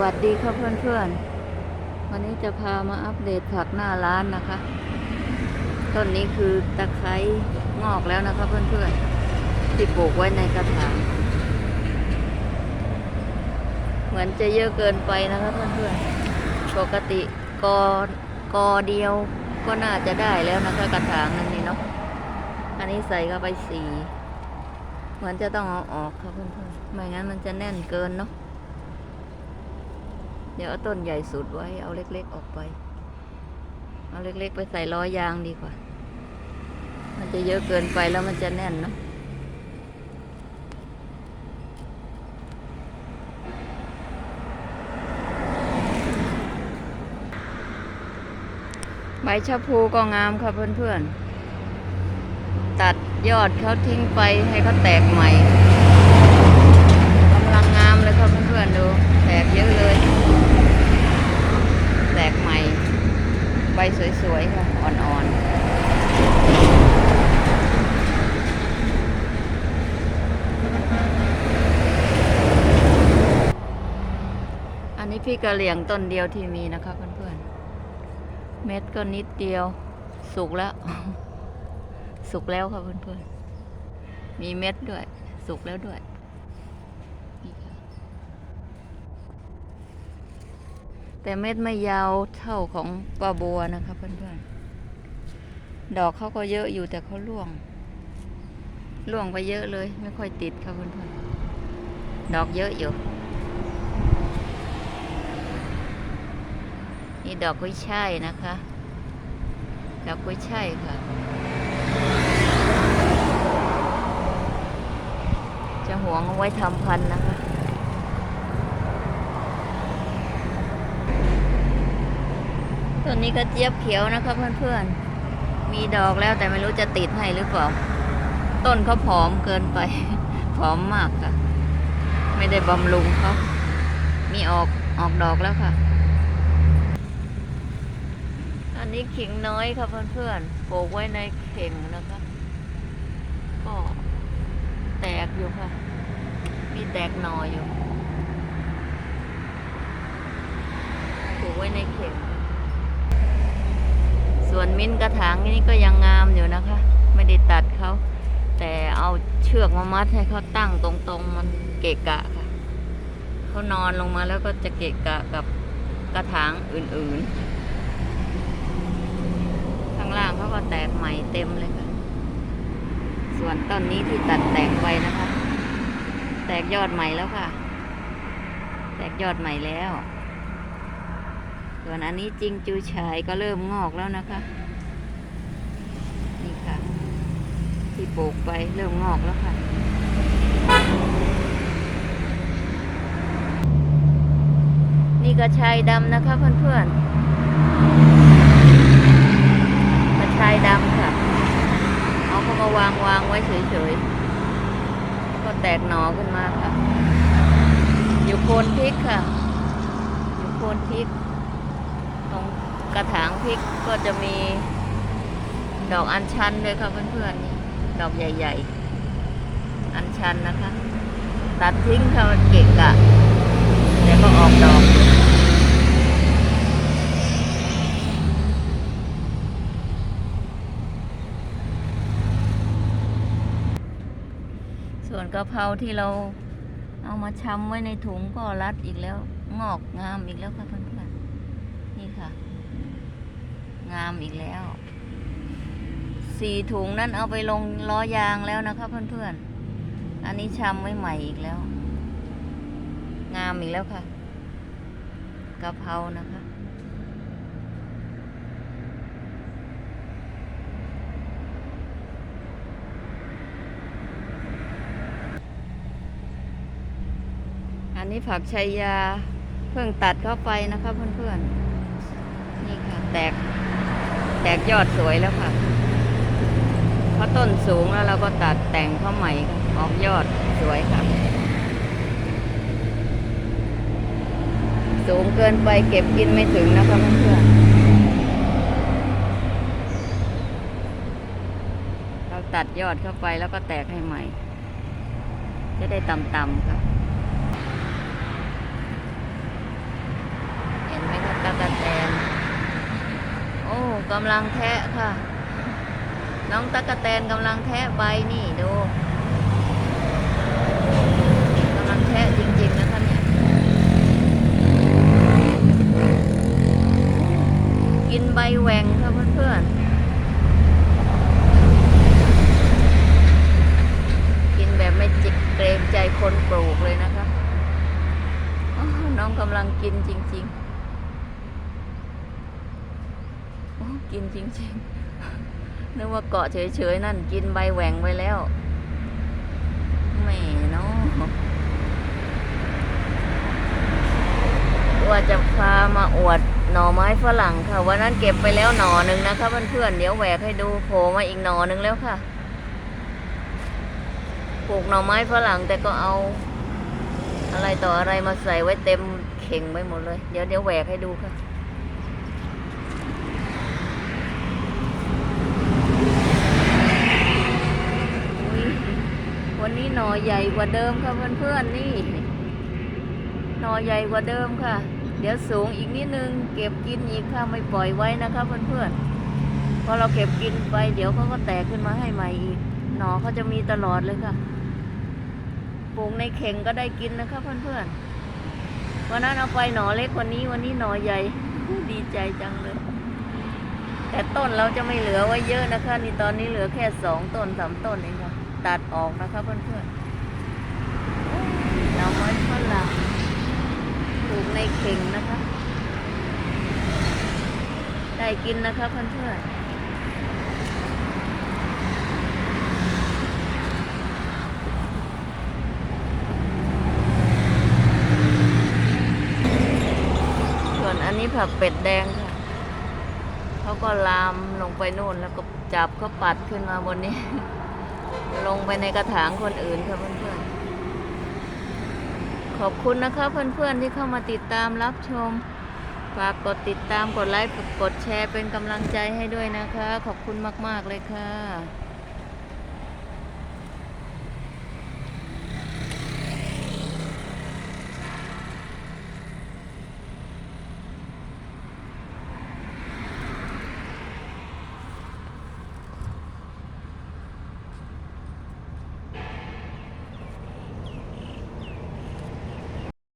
วัสดีครับเพื่อนๆ วันนี้จะพามาอัปเดตผักหน้าร้านนะคะ ต้นนี้คือตะไคร้งอกแล้วนะคะเพื่อนๆ ที่ปลูกไว้ในกระถาง เหมือนจะเยอะเกินไปนะคะเพื่อนๆ ปกติกอกอเดียวก็น่าจะได้แล้วนะคะกระถางนั้นนี่เนาะ อันนี้ใส่เข้าไปสี่ เหมือนจะต้องเอาออกค่ะเพื่อนๆ ไม่งั้นมันจะแน่นเกินเนาะ เดี๋ยวเอาต้นใหญ่สุดไว้ เอาเล็ก ๆ ออกไป เอาเล็ก ๆ ไปใส่ล้อยางดีกว่า มันจะเยอะเกินไปแล้วมันจะแน่นเนาะใบชะพูก็งามค่ะเพื่อนๆ ตัดยอดเขาทิ้งไปให้เขาแตกใหม่กำลังงามเลยค่ะเพื่อนๆดู แตกเยอะเลย แตกใหม่ ใบสวยๆค่ะ อ่อนๆอันนี้พี่กระเหลี่ยงต้นเดียวที่มีนะคะเพื่อนๆ เม็ดก็นิดเดียว สุกแล้ว สุกแล้วค่ะเพื่อนๆ มีเม็ดด้วย สุกแล้วด้วยนี่ค่ะ แต่เม็ดไม่ยาวเท่าของปลาบัวนะคะเพื่อนๆ ดอกเขาก็เยอะอยู่แต่เขาร่วงร่วงไปเยอะเลย ไม่ค่อยติดค่ะเพื่อนๆ ดอกเยอะอยู่ นี่ดอกกุ้ยช่ายนะคะ ดอกกุ้ยช่ายค่ะ จะหวงเอาไว้ทำพันนะคะ ต้นนี้ก็เจี๊ยบเขียวนะคะเพื่อนๆ มีดอกแล้วแต่ไม่รู้จะติดให้หรือเปล่า ต้นเขาผอมเกินไป ผอมมากค่ะ ไม่ได้บำรุงเขามีออกออกดอกแล้วค่ะ อันนี้ขิงน้อยค่ะเพื่อนๆปลูกไว้ในเข่งนะคะ ก็แตกอยู่ค่ะ มีแตกหนออยู่ปลูกไว้ในเข่ง วนมิ้นกระถางนี่ก็ยังงามอยู่นะคะ ไม่ได้ตัดเขาแต่เอาเชือกมามัดให้เขาตั้งตรงๆ มันเกะกะค่ะเขานอนลงมาแล้วก็จะเกะกะกับกระถางอื่นๆ ข้างล่างเขาก็แตกใหม่เต็มเลยค่ะ ส่วนต้นนี้ที่ตัดแตกไปนะคะ แตกยอดใหม่แล้วค่ะ แตกยอดใหม่แล้ว ส่วนอันนี้จริงจูชายก็เริ่มงอกแล้วนะคะ นี่ค่ะ ที่ปลูกไปเริ่มงอกแล้วค่ะนี่กระชายดำนะคะเพื่อนๆกระชายดำค่ะ เอาเขามาวางวางไว้เฉยๆ ก็แตกหนอขึ้นมาค่ะ อยู่โคนพริกค่ะ อยู่โคนพริก กระถางพริกก็จะมีดอกอัญชันด้วยค่ะเพื่อนๆนี่ดอกใหญ่ๆ อัญชันนะคะ ตัดทิ้งค่ะมันเกะกะแต่ก็ออกดอกส่วนกะเพราที่เราเอามาชำไว้ในถุงก็รัดอีกแล้ว งอกงามอีกแล้วค่ะเพื่อนๆนี่ค่ะ งามอีกแล้วสี่ถุงนั้นเอาไปลงล้อยางแล้วนะคะเพื่อนๆ อันนี้ชำไว้ใหม่อีกแล้ว งามอีกแล้วค่ะกะเพรานะคะ อันนี้ผักชัยยาเพิ่งตัดเข้าไปนะคะเพื่อนๆ นี่ค่ะ แตก แตกยอดสวยแล้วค่ะเพราะต้นสูงแล้วเราก็ตัดแต่งเข้าใหม่ออกยอดสวยค่ะ สูงเกินไปเก็บกินไม่ถึงนะคะเพื่อนๆเราตัดยอดเข้าไปแล้วก็แตกให้ใหม่ จะได้ต่ำๆค่ะตะกะแตนโอ้ กำลังแทะค่ะ น้องตะกะแตนกำลังแทะใบนี่ดูกำลังแทะจริงๆนะคะเนี่ยกินใบแหวงค่ะเพื่อนๆกินแบบไม่จิกเกรงใจคนปลูกเลยนะคะน้องกำลังกินจริง ๆโอ้ กินจริงๆ นึกว่าเกาะเฉยๆนั่นกินใบแหวงไว้แล้วแหม่เนาะว่าจะพามาอวดหน่อไม้ฝรั่งค่ะ วันนั้นเก็บไปแล้วหน่อหนึ่งนะคะเพื่อนๆเดี๋ยวแหวกให้ดูโผล่มาอีกหน่อหนึ่งแล้วค่ะปลูกหน่อไม้ฝรั่งแต่ก็เอา อะไรต่ออะไรมาใส่ไว้เต็มเข่งไว้หมดเลย เดี๋ยวเดี๋ยวแหวกให้ดูค่ะ อุ๊ย วันนี้หน่อใหญ่กว่าเดิมค่ะเพื่อนๆนี่หน่อใหญ่กว่าเดิมค่ะ เดี๋ยวสูงอีกนิดนึง เก็บกินอีกค่ะไม่ปล่อยไว้นะคะเพื่อนๆพอเราเก็บกินไป เดี๋ยวเขาก็แตกขึ้นมาให้ใหม่อีกหน่อเขาจะมีตลอดเลยค่ะปลูกในเข่งก็ได้กินนะคะเพื่อนๆวันนั้นเอาไปหน่อเล็กว่านี้วันนี้หน่อใหญ่ดีใจจังเลยแต่ต้นเราจะไม่เหลือไว้เยอะนะคะ นี่ตอนนี้เหลือแค่สองต้นสามต้นเองค่ะ ตัดออกนะคะเพื่อนๆเราไม้ฝรั่งปลูกในเข่งนะคะ ได้กินนะคะเพื่อนๆส่วนอันนี้ผักเป็ดแดงค่ะ เขาก็ลามลงไปนู่นแล้วก็จับก็ปัดขึ้นมาบนนี้ ลงไปในกระถางคนอื่นค่ะเพื่อนๆ ขอบคุณนะคะเพื่อนๆที่เข้ามาติดตามรับชม ฝากกดติดตามกดไลค์กดแชร์เป็นกำลังใจให้ด้วยนะคะ ขอบคุณมากๆเลยค่ะ